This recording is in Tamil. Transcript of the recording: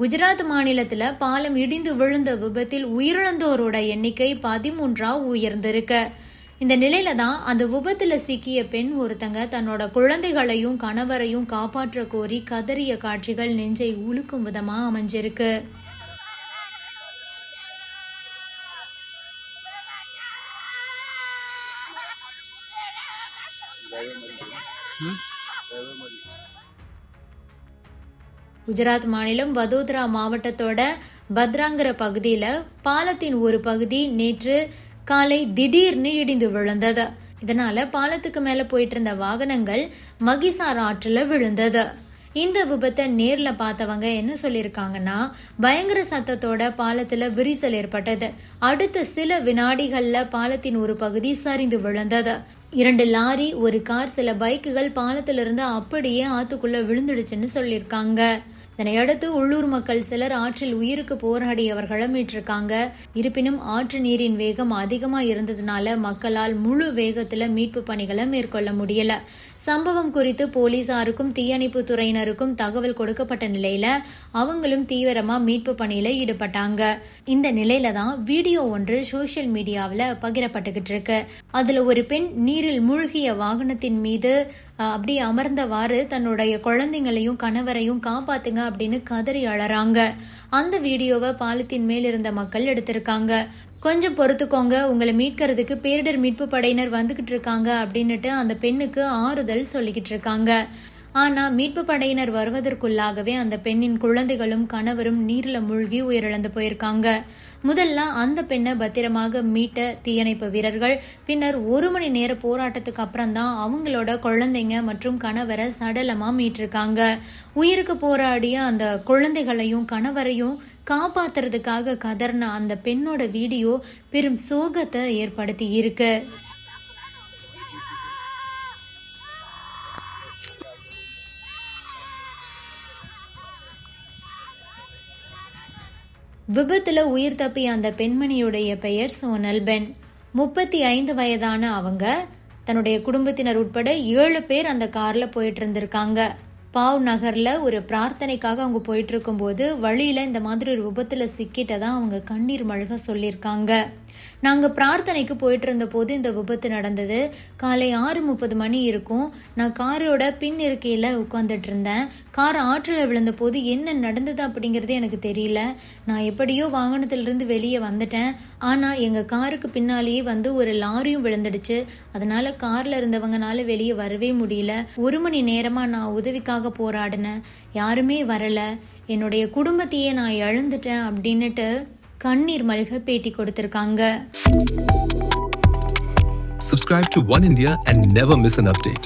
குஜராத் மாநிலத்தில் பாலம் இடிந்து விழுந்த விபத்தில் உயிரிழந்தோரோட எண்ணிக்கை பதிமூன்றா உயர்ந்திருக்கு. இந்த நிலையில தான் அந்த விபத்துல சிக்கிய பெண் ஒருத்தங்க தன்னோட குழந்தைகளையும் கணவரையும் காப்பாற்ற கோரி கதறிய காட்சிகள் நெஞ்சை உலுக்கும் விதமா அமைஞ்சிருக்கு. குஜராத் மாநிலம் வதோதரா மாவட்டத்தோட பத்ராங்கிற பகுதியில பாலத்தின் ஒரு பகுதி நேற்று காலை திடீர்னு இடிந்து விழுந்தது. இதனால பாலத்துக்கு மேல போயிட்டு இருந்த வாகனங்கள் மகிசார் ஆற்றுல விழுந்தது. இந்த விபத்தை நேர்ல பார்த்தவங்க என்ன சொல்லியிருக்காங்கன்னா பயங்கர சத்தத்தோட பாலத்துல விரிசல் ஏற்பட்டது. அடுத்த சில வினாடிகள்ல பாலத்தின் ஒரு பகுதி சரிந்து விழுந்தது. இரண்டு லாரி ஒரு கார் சில பைக்குகள் பாலத்திலிருந்து அப்படியே ஆத்துக்குள்ள விழுந்துடுச்சுன்னு சொல்லியிருக்காங்க. இதனையடுத்து உள்ளூர் மக்கள் சிலர் ஆற்றில் உயிருக்கு போராடியவர்களும் மீட்டிருக்காங்க இருப்பினும் ஆற்று நீரின் வேகம் அதிகமா இருந்ததுனால மக்களால் முழு வேகத்துல மீட்பு பணிகளை மேற்கொள்ள முடியல. சம்பவம் குறித்து போலீசாருக்கும் தீயணைப்பு துறையினருக்கும் தகவல் கொடுக்கப்பட்ட நிலையில அவங்களும் தீவிரமா மீட்பு பணியில ஈடுபட்டாங்க. இந்த நிலையில தான் வீடியோ ஒன்று சோசியல் மீடியாவில் பகிரப்பட்டுக்கிட்டு இருக்கு. அதுல ஒரு பெண் நீரில் மூழ்கிய வாகனத்தின் மீது அப்படி அப்படியே அமர்ந்தவாறு தன்னுடைய குழந்தைங்களையும் கணவரையும் காப்பாத்துங்க அப்படின்னு கதறி அழறாங்க. அந்த வீடியோவை பாலித்தீன் மேல் இருந்த மக்கள் எடுத்திருக்காங்க. கொஞ்சம் பொறுத்துக்கோங்க உங்களை மீட்கிறதுக்கு பேரிடர் மீட்பு படையினர் வந்துகிட்டு இருக்காங்க அப்படின்னுட்டு அந்த பெண்ணுக்கு ஆறுதல் சொல்லிக்கிட்டு இருக்காங்க. ஆனா மீட்பு படையினர் வருவதற்குள்ளாகவே அந்த பெண்ணின் குழந்தைகளும் கணவரும் நீர்ல மூழ்கி உயிரிழந்து போயிருக்காங்க. முதல்ல அந்த பெண்ணை பத்திரமாக மீட்ட தீயணைப்பு வீரர்கள் பின்னர் ஒரு மணி நேர போராட்டத்துக்கு அப்புறம் தான் அவங்களோட குழந்தைங்க மற்றும் கணவரை சடலமா மீட்டிருக்காங்க. உயிருக்கு போராடிய அந்த குழந்தைகளையும் கணவரையும் காப்பாத்துறதுக்காக கதர்ன அந்த பெண்ணோட வீடியோ பெரும் சோகத்தை ஏற்படுத்தி இருக்கு விபத்தில் உயிர் தப்பிய அந்த பெண்மணியுடைய பெயர் சோனல் பென். முப்பத்தி ஐந்து வயதான அவங்க தன்னுடைய குடும்பத்தினர் உட்பட ஏழு பேர் அந்த கார்ல போயிட்டு இருந்திருக்காங்க பாவ் நகர்ல ஒரு பிரார்த்தனைக்காக அவங்க போயிட்டு இருக்கும்போது வழியில இந்த மாதிரி ஒரு விபத்துல சிக்கிட்டதான் அவங்க கண்ணீர் மல்க சொல்லியிருக்காங்க. நாங்கள் பிரார்த்தனைக்கு போயிட்டு இருந்த போது இந்த விபத்து நடந்தது. காலை ஆறு முப்பது மணி இருக்கும். நான் காரோட பின் இருக்கையில் உட்காந்துட்டு இருந்தேன் கார் ஆற்றில் விழுந்த போது என்ன நடந்தது அப்படிங்கிறது எனக்கு தெரியல. நான் எப்படியோ வாகனத்திலிருந்து வெளியே வந்துட்டேன். ஆனால் எங்கள் காருக்கு பின்னாலேயே வந்து ஒரு லாரியும் விழுந்துடுச்சு. அதனால காரில் இருந்தவங்கனால வெளியே வரவே முடியல. ஒரு மணி நேரமாக நான் உதவிக்காக போராடினேன். யாருமே வரலை. என்னுடைய குடும்பத்தையே நான் இழந்துட்டேன் அப்படின்னுட்டு கண்ணீர் மல்க பேட்டி கொடுத்திருக்காங்க Subscribe to One India and never miss an update.